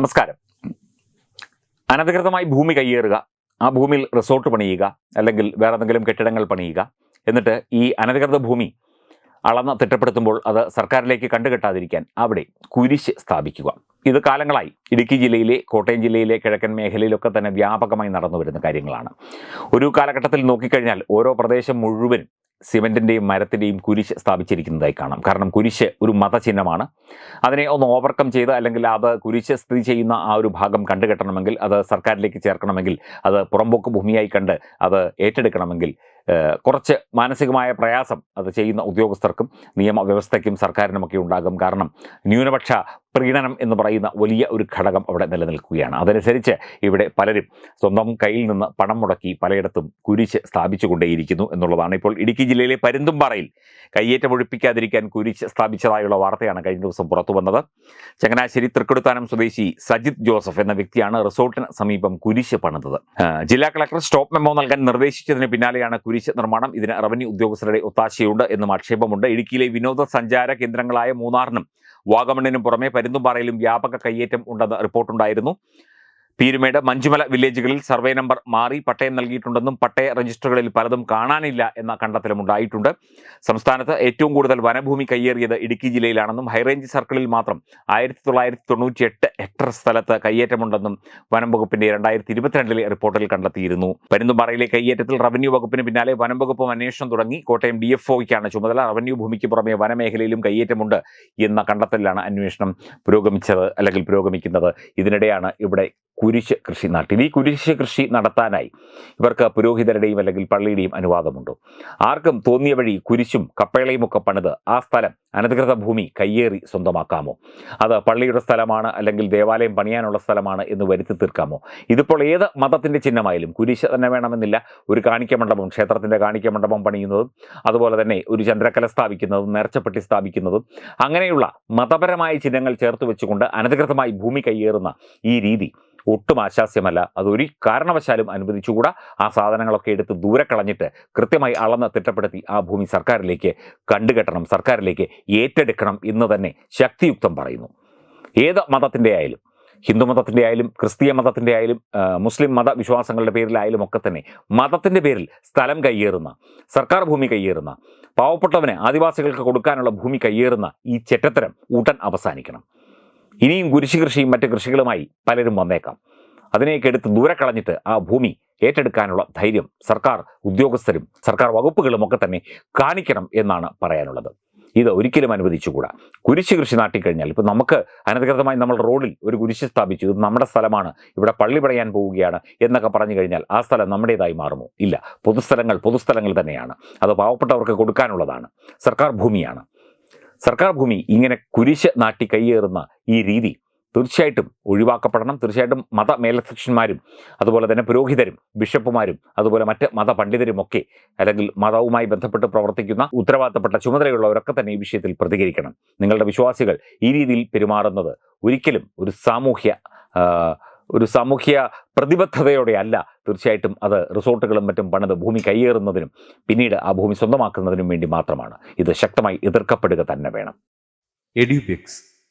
നമസ്കാരം. അനധികൃതമായി ഭൂമി കയ്യേറുക ആ ഭൂമിയിൽ റിസോർട്ട് പണിയുക അല്ലെങ്കിൽ വേറെ എന്തെങ്കിലും കെട്ടിടങ്ങൾ പണിയുക എന്നിട്ട് ഈ അനധികൃത ഭൂമി അളന്ന് തിട്ടപ്പെടുത്തുമ്പോൾ അത് സർക്കാരിലേക്ക് കണ്ടുകെട്ടാതിരിക്കാൻ അവിടെ കുരിശ് സ്ഥാപിക്കുക. ഇത് കാലങ്ങളായി. ഇടുക്കി ജില്ലയിലെ കോട്ടയം ജില്ലയിലെ കിഴക്കൻ മേഖലയിലൊക്കെ തന്നെ വ്യാപകമായി നടന്നു വരുന്ന കാര്യങ്ങളാണ്. ഒരു കാലഘട്ടത്തിൽ നോക്കിക്കഴിഞ്ഞാൽ ഓരോ പ്രദേശം മുഴുവൻ സിമെന്റിന്റെയും മരത്തിന്റെയും കുരിശ് സ്ഥാപിച്ചിരിക്കുന്നതായി കാണാം. കാരണം കുരിശ് ഒരു മതചിഹ്നമാണ്. അതിനെ ഒന്ന് ഓവർകം ചെയ്ത് അല്ലെങ്കിൽ അത് കുരിശ് സ്ഥിതി ചെയ്യുന്ന ആ ഒരു ഭാഗം കണ്ടുകെട്ടണമെങ്കിൽ അത് സർക്കാരിലേക്ക് ചേർക്കണമെങ്കിൽ അത് പുറമ്പോക്ക് ഭൂമിയായി കണ്ട് അത് ഏറ്റെടുക്കണമെങ്കിൽ കുറച്ച് മാനസികമായ പ്രയാസം അത് ചെയ്യുന്ന ഉദ്യോഗസ്ഥർക്കും നിയമവ്യവസ്ഥയ്ക്കും സർക്കാരിനുമൊക്കെ ഉണ്ടാകും. കാരണം ന്യൂനപക്ഷ പ്രീണനം എന്ന് പറയുന്ന വലിയ ഒരു ഘടകം അവിടെ നിലനിൽക്കുകയാണ്. അതനുസരിച്ച് ഇവിടെ പലരും സ്വന്തം കയ്യിൽ നിന്ന് പണം മുടക്കി പലയിടത്തും കുരിശ് സ്ഥാപിച്ചു സ്ഥാപിച്ചുകൊണ്ടേയിരിക്കുന്നു എന്നുള്ളതാണ്. ഇപ്പോൾ ഇടുക്കി ജില്ലയിലെ പരുന്തുംപാറയിൽ കയ്യേറ്റം ഒഴിപ്പിക്കാതിരിക്കാൻ കുരിശ് സ്ഥാപിച്ചതായുള്ള വാർത്തയാണ് കഴിഞ്ഞ ദിവസം പുറത്തു വന്നത്. ചങ്ങനാശ്ശേരി തൃക്കൊടുത്താനം സ്വദേശി സജിത് ജോസഫ് എന്ന വ്യക്തിയാണ് റിസോർട്ടിന് സമീപം കുരിശ് പണിതത്. ജില്ലാ കളക്ടർ സ്റ്റോപ്പ് മെമ്മോ നൽകാൻ നിർദ്ദേശിച്ചതിന് പിന്നാലെയാണ് കുരിശ് നിർമ്മാണം ഇതിന് റവന്യൂ ഉദ്യോഗസ്ഥരുടെ ഒത്താശയുണ്ട് എന്നും ആക്ഷേപമുണ്ട്. ഇടുക്കിയിലെ വിനോദസഞ്ചാര കേന്ദ്രങ്ങളായ മൂന്നാറിനും വാഗമണ്ണിനും പുറമെ പരുന്തുംപാറയിലും വ്യാപക കയ്യേറ്റം ഉണ്ടെന്ന് റിപ്പോർട്ടുണ്ടായിരുന്നു. പീരുമേട് മഞ്ചുമല വില്ലേജുകളിൽ സർവേ നമ്പർ മാറി പട്ടയം നൽകിയിട്ടുണ്ടെന്നും പട്ടയ രജിസ്റ്ററുകളിൽ പലതും കാണാനില്ല എന്ന കണ്ടെത്തലും ഉണ്ടായിട്ടുണ്ട്. സംസ്ഥാനത്ത് ഏറ്റവും കൂടുതൽ വനഭൂമി കയ്യേറിയത് ഇടുക്കി ജില്ലയിലാണെന്നും ഹൈറേഞ്ച് സർക്കിളിൽ മാത്രം ആയിരത്തി തൊള്ളായിരത്തി തൊണ്ണൂറ്റി എട്ട് ഹെക്ടർ സ്ഥലത്ത് കയ്യേറ്റമുണ്ടെന്നും വനം വകുപ്പിന്റെ രണ്ടായിരത്തി ഇരുപത്തിരണ്ടിലെ റിപ്പോർട്ടിൽ കണ്ടെത്തിയിരുന്നു. പരുന്തുംപാറയിലെ കയ്യേറ്റത്തിൽ റവന്യൂ വകുപ്പിന് പിന്നാലെ വനം വകുപ്പും അന്വേഷണം തുടങ്ങി. കോട്ടയം ഡി എഫ് ഒയ്ക്കാണ് ചുമതല. റവന്യൂ ഭൂമിക്ക് പുറമെ വനമേഖലയിലും കയ്യേറ്റമുണ്ട് എന്ന കണ്ടെത്തലിലാണ് അന്വേഷണം പുരോഗമിച്ചത് അല്ലെങ്കിൽ പുരോഗമിക്കുന്നത്. ഇതിനിടെയാണ് ഇവിടെ കുരിശ് കൃഷി നാട്ടിൽ ഈ കുരിശ് കൃഷി നടത്താനായി ഇവർക്ക് പുരോഹിതരുടെയും അല്ലെങ്കിൽ പള്ളിയുടെയും അനുവാദമുണ്ടോ. ആർക്കും തോന്നിയ വഴി കുരിശും കപ്പേളയും ഒക്കെ പണിത് ആ സ്ഥലം അനധികൃത ഭൂമി കയ്യേറി സ്വന്തമാക്കാമോ? അത് പള്ളിയുടെ സ്ഥലമാണ് അല്ലെങ്കിൽ ദേവാലയം പണിയാനുള്ള സ്ഥലമാണ് എന്ന് വരുത്തി തീർക്കാമോ? ഇതിപ്പോൾ ഏത് മതത്തിന്റെ ചിഹ്നമായാലും കുരിശ് തന്നെ വേണമെന്നില്ല. ഒരു കാണിക്ക മണ്ഡപം ക്ഷേത്രത്തിന്റെ കാണിക്ക മണ്ഡപം പണിയുന്നതും അതുപോലെ തന്നെ ഒരു ചന്ദ്രക്കല സ്ഥാപിക്കുന്നതും നേർച്ചപ്പെട്ടി സ്ഥാപിക്കുന്നതും അങ്ങനെയുള്ള മതപരമായ ചിഹ്നങ്ങൾ ചേർത്ത് വെച്ചുകൊണ്ട് അനധികൃതമായി ഭൂമി കയ്യേറുന്ന ഈ രീതി ഒട്ടും ആശാസ്യമല്ല അതൊരു കാരണവശാലും അനുവദിച്ചുകൂടാ. ആ സാധനങ്ങളൊക്കെ എടുത്ത് ദൂരെ കളഞ്ഞിട്ട് കൃത്യമായി അളന്ന് തിട്ടപ്പെടുത്തി ആ ഭൂമി സർക്കാരിലേക്ക് കണ്ടുകെട്ടണം സർക്കാരിലേക്ക് ഏറ്റെടുക്കണം എന്ന് തന്നെ ശക്തിയുക്തം പറയുന്നു. ഏത് മതത്തിന്റെ ആയാലും ഹിന്ദു മതത്തിന്റെ ആയാലും ക്രിസ്തീയ മതത്തിന്റെ ആയാലും മുസ്ലിം മതവിശ്വാസങ്ങളുടെ പേരിലായാലും ഒക്കെ തന്നെ മതത്തിന്റെ പേരിൽ സ്ഥലം കയ്യേറുന്ന സർക്കാർ ഭൂമി കയ്യേറുന്ന പാവപ്പെട്ടവന് ആദിവാസികൾക്ക് കൊടുക്കാനുള്ള ഭൂമി കയ്യേറുന്ന ഈ ചെറ്റത്തരം ഊട്ടൻ അവസാനിക്കണം. ഇനിയും കുരിശു കൃഷിയും മറ്റ് കൃഷികളുമായി പലരും വന്നേക്കാം. അതിനെയൊക്കെ എടുത്ത് ദൂരെ കളഞ്ഞിട്ട് ആ ഭൂമി ഏറ്റെടുക്കാനുള്ള ധൈര്യം സർക്കാർ ഉദ്യോഗസ്ഥരും സർക്കാർ വകുപ്പുകളും ഒക്കെ തന്നെ കാണിക്കണം എന്നാണ് പറയാനുള്ളത്. ഇത് ഒരിക്കലും അനുവദിച്ചുകൂടാ. കുരിശ് കൃഷി നാട്ടിക്കഴിഞ്ഞാൽ ഇപ്പം നമുക്ക് അനധികൃതമായി നമ്മൾ റോഡിൽ ഒരു കുരിശ് സ്ഥാപിച്ചു. ഇത് നമ്മുടെ സ്ഥലമാണ്. ഇവിടെ പള്ളി പടയാൻ പോവുകയാണ് എന്നൊക്കെ പറഞ്ഞു കഴിഞ്ഞാൽ ആ സ്ഥലം നമ്മുടേതായി മാറുമോ? ഇല്ല. പൊതുസ്ഥലങ്ങൾ പൊതുസ്ഥലങ്ങൾ തന്നെയാണ്. അത് പാവപ്പെട്ടവർക്ക് കൊടുക്കാനുള്ളതാണ്. സർക്കാർ ഭൂമിയാണ്. സർക്കാർ ഭൂമി ഇങ്ങനെ കുരിശ് നാട്ടി കയ്യേറുന്ന ഈ രീതി തീർച്ചയായിട്ടും ഒഴിവാക്കപ്പെടണം. തീർച്ചയായിട്ടും മത മേലധ്യക്ഷന്മാരും അതുപോലെ തന്നെ പുരോഹിതരും ബിഷപ്പുമാരും അതുപോലെ മറ്റ് മതപണ്ഡിതരുമൊക്കെ അല്ലെങ്കിൽ മതവുമായി ബന്ധപ്പെട്ട് പ്രവർത്തിക്കുന്ന ഉത്തരവാദിത്തപ്പെട്ട ചുമതലയുള്ളവരൊക്കെ തന്നെ ഈ വിഷയത്തിൽ പ്രതികരിക്കണം. നിങ്ങളുടെ വിശ്വാസികൾ ഈ രീതിയിൽ പെരുമാറുന്നത് ഒരിക്കലും ഒരു സാമൂഹ്യ ഒരു സാമൂഹ്യ പ്രതിബദ്ധതയോടെ അല്ല. തീർച്ചയായിട്ടും അത് റിസോർട്ടുകളും മറ്റും പണിത് ഭൂമി കയ്യേറുന്നതിനും പിന്നീട് ആ ഭൂമി സ്വന്തമാക്കുന്നതിനും വേണ്ടി മാത്രമാണ്. ഇത് ശക്തമായി എതിർക്കപ്പെടുക തന്നെ വേണം. Edubix.